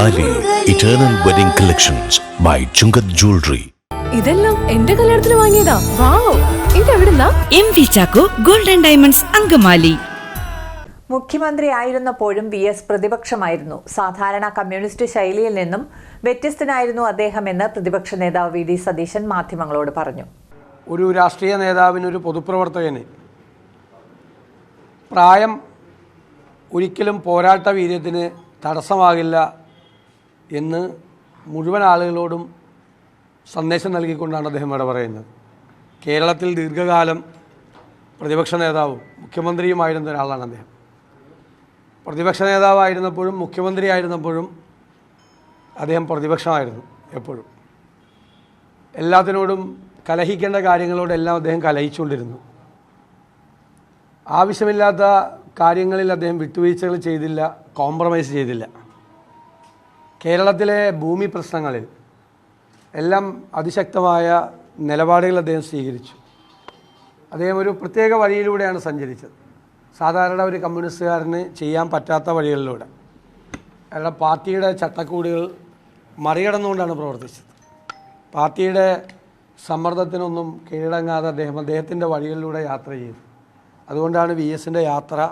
Eternal wedding collections by Chungath jewellery ഇതെല്ലാം എന്റെ കല്യാണത്തിന് വാങ്ങിയതാ. Wow ഇതെവിടുന്നാ? M V Chacko golden diamonds Angamaly. മുഖ്യമന്ത്രി ആയിരുന്നപ്പോഴും വി എസ് പ്രതിപക്ഷമായിരുന്നു. സാധാരണ കമ്മ്യൂണിസ്റ്റ് ശൈലിയിൽ നിന്നും വ്യത്യസ്തനായിരുന്നു അദ്ദേഹം എന്ന് പ്രതിപക്ഷ നേതാവ് വി ഡി സതീശൻ മാധ്യമങ്ങളോട് പറഞ്ഞു. ഒരു രാഷ്ട്രീയ നേതാവിന് ഒരു പൊതുപ്രവർത്തകന് പ്രായം ഒരിക്കലും പോരാട്ട വീര്യത്തിന് തടസ്സമാകില്ല എന്ന് മുഴുവൻ ആളുകളോടും സന്ദേശം നൽകിക്കൊണ്ടാണ് അദ്ദേഹം ഇവിടെ പറയുന്നത്. കേരളത്തിൽ ദീർഘകാലം പ്രതിപക്ഷ നേതാവും മുഖ്യമന്ത്രിയുമായിരുന്ന ഒരാളാണ് അദ്ദേഹം. പ്രതിപക്ഷ നേതാവായിരുന്നപ്പോഴും മുഖ്യമന്ത്രിയായിരുന്നപ്പോഴും അദ്ദേഹം പ്രതിപക്ഷമായിരുന്നു എപ്പോഴും. എല്ലാത്തിനോടും കലഹിക്കേണ്ട കാര്യങ്ങളോടെല്ലാം അദ്ദേഹം കലഹിച്ചുകൊണ്ടിരുന്നു. ആവശ്യമില്ലാത്ത കാര്യങ്ങളിൽ അദ്ദേഹം വിട്ടുവീഴ്ചകൾ ചെയ്തില്ല കോംപ്രമൈസ് ചെയ്തില്ല. കേരളത്തിലെ ഭൂമി പ്രശ്നങ്ങളിൽ എല്ലാം അതിശക്തമായ നിലപാടുകൾ അദ്ദേഹം സ്വീകരിച്ചു. അദ്ദേഹം ഒരു പ്രത്യേക വഴിയിലൂടെയാണ് സഞ്ചരിച്ചത്. സാധാരണ ഒരു കമ്മ്യൂണിസ്റ്റുകാരന് ചെയ്യാൻ പറ്റാത്ത വഴികളിലൂടെ. അയാളുടെ പാർട്ടിയുടെ ചട്ടക്കൂടുകൾ മറികടന്നുകൊണ്ടാണ് പ്രവർത്തിച്ചത്. പാർട്ടിയുടെ സമ്മർദ്ദത്തിനൊന്നും കീഴടങ്ങാതെ അദ്ദേഹം അദ്ദേഹത്തിന്റെ വഴികളിലൂടെ യാത്ര ചെയ്തു. അതുകൊണ്ടാണ് വി എസിന്റെ യാത്ര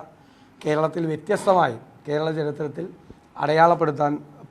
കേരളത്തിൽ വ്യത്യസ്തമായി കേരള ചരിത്രത്തിൽ അടയാളപ്പെടുത്താൻ